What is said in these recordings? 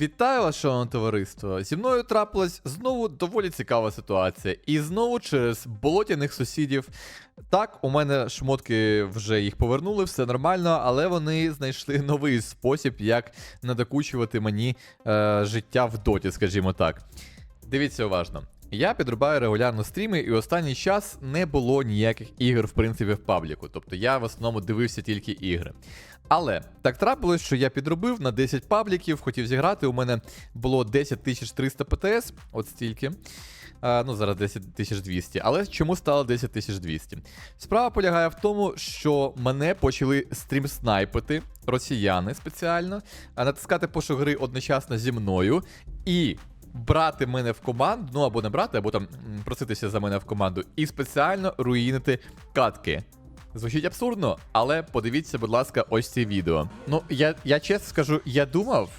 Вітаю вас, шановне товариство! Зі мною трапилась знову доволі цікава ситуація. І знову через болотяних сусідів. Так, у мене шмотки вже їх повернули, все нормально, але вони знайшли новий спосіб, як надокучувати мені е, життя в доті, скажімо так. Дивіться уважно. Я підрубаю регулярно стріми, і останній час не було ніяких ігор, в принципі, в пабліку. Тобто я в основному дивився тільки ігри. Але так трапилось, що я підробив на 10 пабліків, хотів зіграти. У мене було 10300 ПТС, от стільки. А, ну, зараз 10200. Але чому стало 10200? Справа полягає в тому, що мене почали стрім снайпити росіяни спеціально, натискати пошук гри одночасно зі мною. І брати мене в команду, ну або не брати, або там проситися за мене в команду, і спеціально руїнити катки. Звучить абсурдно, але подивіться, будь ласка, ось це відео. Ну, я, я чесно скажу, я думав,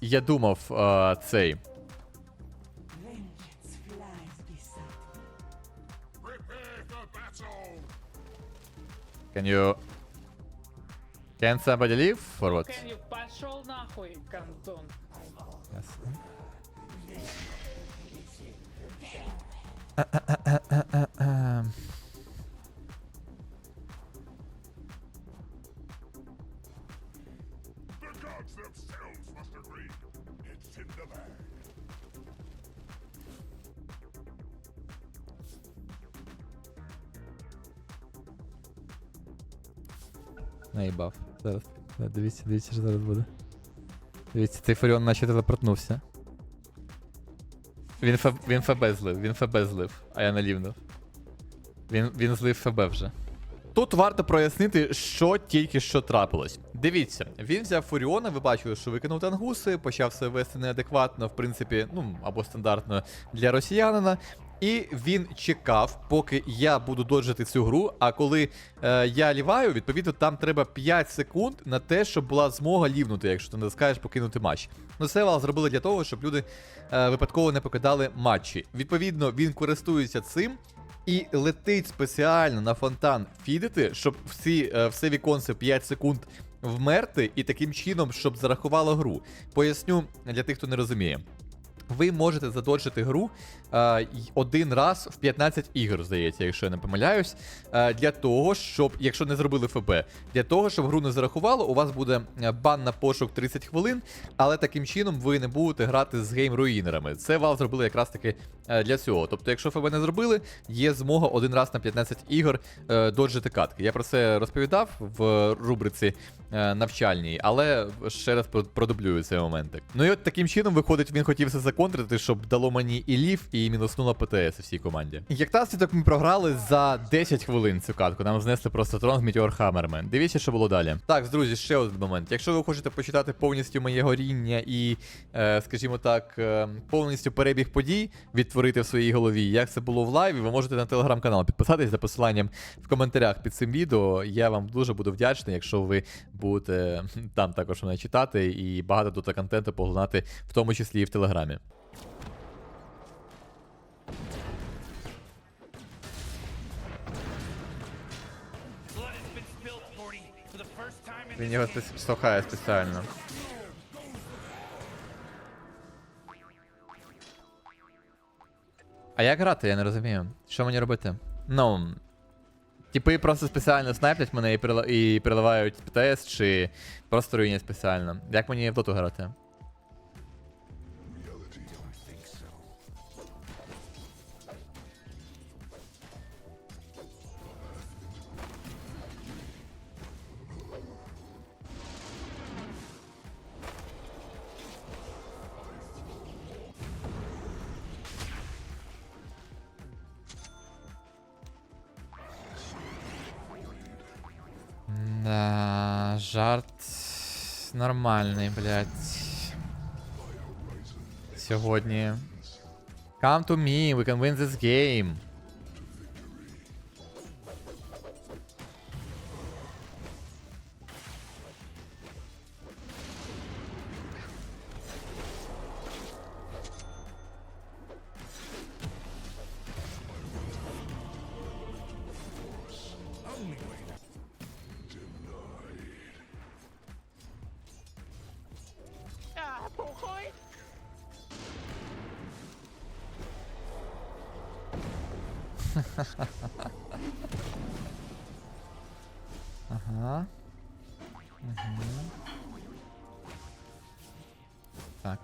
я думав е, цей. Can you. Can somebody leave for what? Can you пошел нахуй, Кантон? Yes. The gods themselves must agree. It's in the bag. Наїбав. Зараз. Да, Дивіться, дивіться, що зараз буде. Дивіться, цей Фаріон наче телепортнувся. Він, ф... він ФБ злив, він ФБ злив, а я налівнув. Він, він злив ФБ вже. Тут варто прояснити, що тільки що трапилось. Дивіться, він взяв Фуріона, ви бачили, що викинув тангуси, почав себе вести неадекватно, в принципі, ну або стандартно для росіянина. І він чекав, поки я буду доджити цю гру. А коли е, я ліваю, відповідно, там треба 5 секунд на те, щоб була змога лівнути, якщо ти натискаєш покинути матч. Ну це вал зробили для того, щоб люди е, випадково не покидали матчі. Відповідно, він користується цим і летить спеціально на фонтан фідити, щоб всі, е, все віконце 5 секунд вмерти, і таким чином, щоб зарахувало гру. Поясню для тих, хто не розуміє. Ви можете задоджити гру е, один раз в 15 ігор, здається, якщо я не помиляюсь. Е, для того, щоб, якщо не зробили ФБ, для того, щоб гру не зарахувало, у вас буде е, бан на пошук 30 хвилин, але таким чином ви не будете грати з гейм-руїнерами. Це вал зробили якраз таки е, для цього. Тобто, якщо ФБ не зробили, є змога один раз на 15 ігор е, доджити катки. Я про це розповідав в рубриці е, навчальній, але ще раз продублюю цей моментик. Ну і от таким чином виходить, він хотів все законтрити, щоб дало мені і лів, і мінуснуло ПТС всій команді. Як наслідок ми програли за 10 хвилин цю катку. Нам знесли просто трон з Meteor Hammerman. Дивіться, що було далі. Так, друзі, ще один момент. Якщо ви хочете почитати повністю моє горіння і, е, скажімо так, е, повністю перебіг подій відтворити в своїй голові, як це було в лайві, ви можете на телеграм-канал підписатись за посиланням в коментарях під цим відео. Я вам дуже буду вдячний, якщо ви будете там також мене читати і багато тут контенту поглинати, в тому числі і в телеграмі. Він його штовхає спеціально. А як грати, я не розумію. Що мені робити? Ну. Типи просто спеціально снайплять мене і, переливають ПТС, чи просто руїнять спеціально. Як мені в доту грати? Жарт нормальний, блядь. Сьогодні. Come to me, we can win this game. Ага. Угу. Так.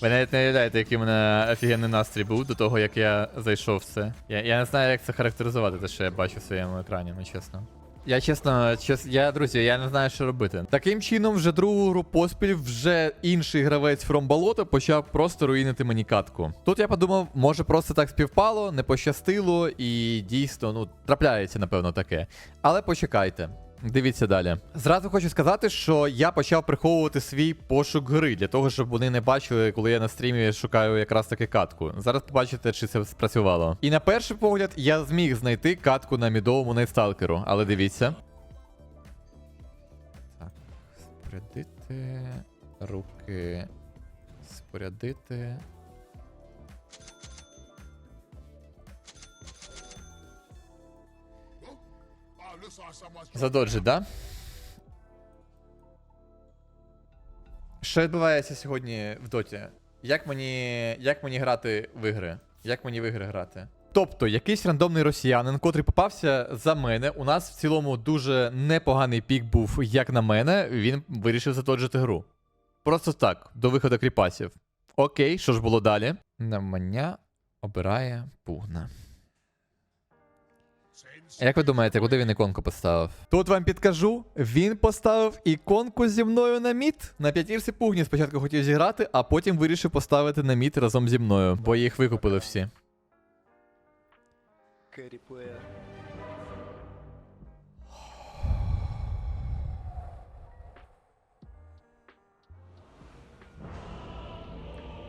Ви навіть не уявляєте, який у мене офігенний настрій був до того, як я зайшов в це. Я, я не знаю, як це характеризувати, те, що я бачу в своєму екрані, ну чесно. Я чесно, чесно, я, друзі, я не знаю, що робити. Таким чином, вже другу гру поспіль, вже інший гравець From Болото почав просто руїнити мені катку. Тут я подумав, може просто так співпало, не пощастило, і дійсно, ну, трапляється, напевно, таке. Але почекайте. Дивіться далі. Зразу хочу сказати, що я почав приховувати свій пошук гри для того, щоб вони не бачили, коли я на стрімі шукаю якраз таки катку. Зараз побачите, чи це спрацювало. І на перший погляд я зміг знайти катку на мідовому найтсталкеру, але дивіться. Так, спорядити. Руки. Спорядити. Задоджить, да? Що відбувається сьогодні в доті? Як мені, як мені грати в ігри? Як мені в ігри грати? Тобто, якийсь рандомний росіянин, котрий попався за мене. У нас в цілому дуже непоганий пік був, як на мене, він вирішив задоджити гру. Просто так, до виходу кріпасів. Окей, що ж було далі? Навмання обирає пугна. А Як ви думаєте, куди він іконку поставив? Тут вам підкажу, він поставив іконку зі мною на мід. На п'ятірці пугні спочатку хотів зіграти, а потім вирішив поставити на мід разом зі мною, бо їх викупили всі.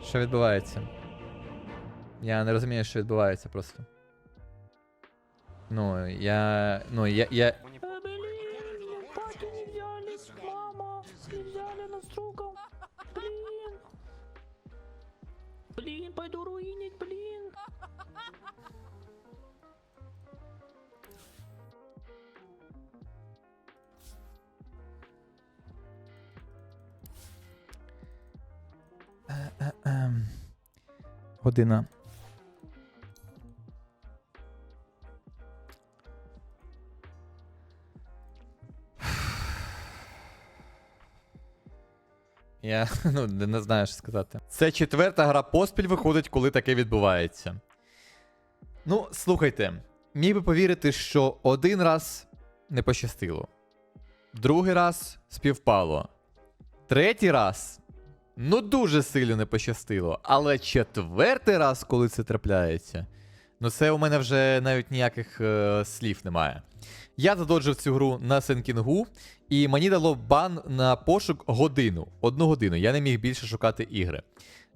Що відбувається? Я не розумію, що відбувається просто. Ну, я. Ну, я. я... Мама, взяли нас другом. Блин. Блин, пойду руинить, блин. Година. Я ну, не знаю, що сказати. Це четверта гра поспіль виходить, коли таке відбувається. Ну, слухайте, міг би повірити, що один раз не пощастило, другий раз співпало, третій раз Ну, дуже сильно не пощастило. Але четвертий раз, коли це трапляється, ну це у мене вже навіть ніяких е, слів немає. Я задоджив цю гру на Сенкінгу, і мені дало бан на пошук годину. Одну годину. Я не міг більше шукати ігри.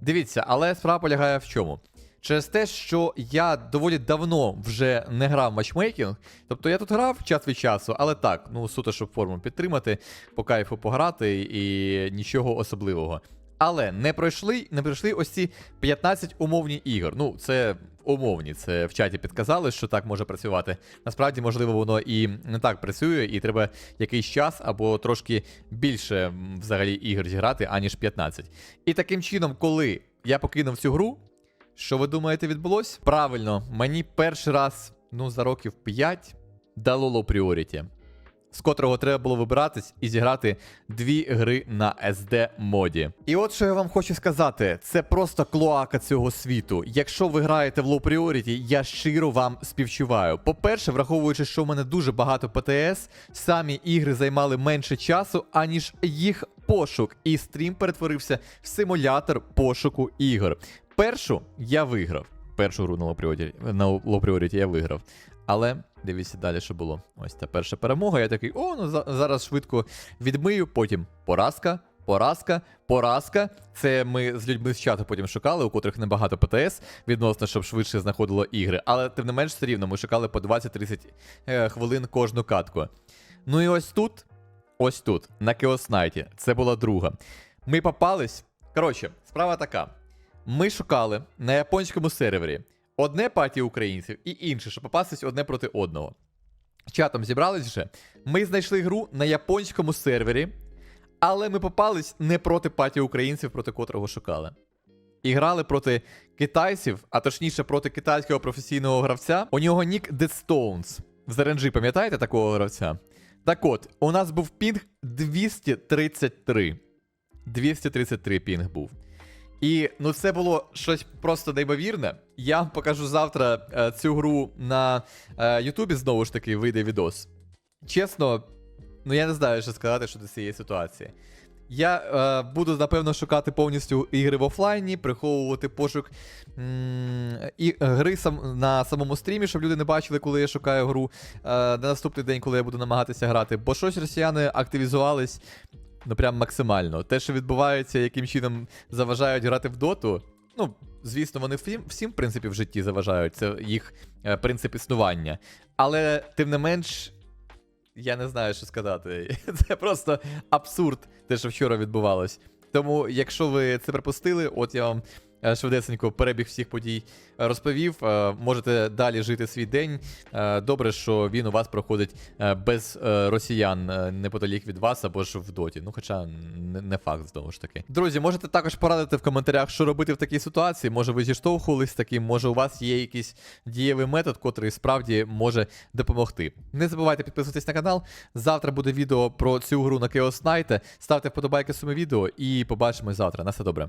Дивіться, але справа полягає в чому? Через те, що я доволі давно вже не грав матчмейкінг, тобто я тут грав час від часу, але так, ну суто, щоб форму підтримати, по кайфу пограти і нічого особливого. Але не пройшли, не пройшли ось ці 15 умовні ігор. Ну, це умовні, це в чаті підказали, що так може працювати. Насправді, можливо, воно і не так працює, і треба якийсь час або трошки більше взагалі ігор зіграти, аніж 15. І таким чином, коли я покинув цю гру, що ви думаєте, відбулось? Правильно, мені перший раз, ну, за років 5 дало лоу пріоріті, з котрого треба було вибиратись і зіграти дві гри на SD моді. І от що я вам хочу сказати: це просто клоака цього світу. Якщо ви граєте в лоу пріоріті, я щиро вам співчуваю. По-перше, враховуючи, що в мене дуже багато ПТС, самі ігри займали менше часу, аніж їх пошук, і стрім перетворився в симулятор пошуку ігор. Першу я виграв. Першу гру на Priority, на я виграв. Але дивіться далі, що було. Ось та перша перемога. Я такий, о, ну зараз швидко відмию. Потім поразка, поразка, поразка. Це ми з людьми з чату потім шукали, у котрих небагато ПТС відносно, щоб швидше знаходило ігри. Але тим не менш все рівно ми шукали по 20-30 е, хвилин кожну катку. Ну і ось тут, ось тут, на Кеоснайті, це була друга. Ми попались. Коротше, справа така. Ми шукали на японському сервері одне паті українців і інше, щоб попастись одне проти одного. Чатом зібрались вже. Ми знайшли гру на японському сервері, але ми попались не проти паті українців, проти котрого шукали. і грали проти китайців, а точніше проти китайського професійного гравця. У нього нік Dead Stones. В ZRNG, пам'ятаєте такого гравця? Так от, у нас був пінг 233. 233 пінг був. І ну це було щось просто неймовірне. Я вам покажу завтра е, цю гру на е, Ютубі знову ж таки вийде відос. Чесно, ну я не знаю, що сказати щодо цієї ситуації. Я е, буду, напевно, шукати повністю ігри в офлайні, приховувати пошук м- і гри сам, на самому стрімі, щоб люди не бачили, коли я шукаю гру е, на наступний день, коли я буду намагатися грати. Бо щось росіяни активізувались ну прям максимально. Те, що відбувається, яким чином заважають грати в доту. Ну, звісно, вони всім, всім в принципі, в житті заважають. Це їх е, принцип існування. Але тим не менш, я не знаю, що сказати. Це просто абсурд, те, що вчора відбувалось. Тому, якщо ви це пропустили, от я вам швидесенько перебіг всіх подій е, розповів. Е, Можете далі жити свій день. Е, Добре, що він у вас проходить е, без е, росіян е, неподалік від вас або ж в доті. Ну, хоча не, факт знову ж таки. Друзі, можете також порадити в коментарях, що робити в такій ситуації. Може, ви зіштовхувались таким, може, у вас є якийсь дієвий метод, котрий справді може допомогти. Не забувайте підписуватись на канал. Завтра буде відео про цю гру на Chaos Knight. Ставте вподобайки цьому відео і побачимось завтра. На все добре.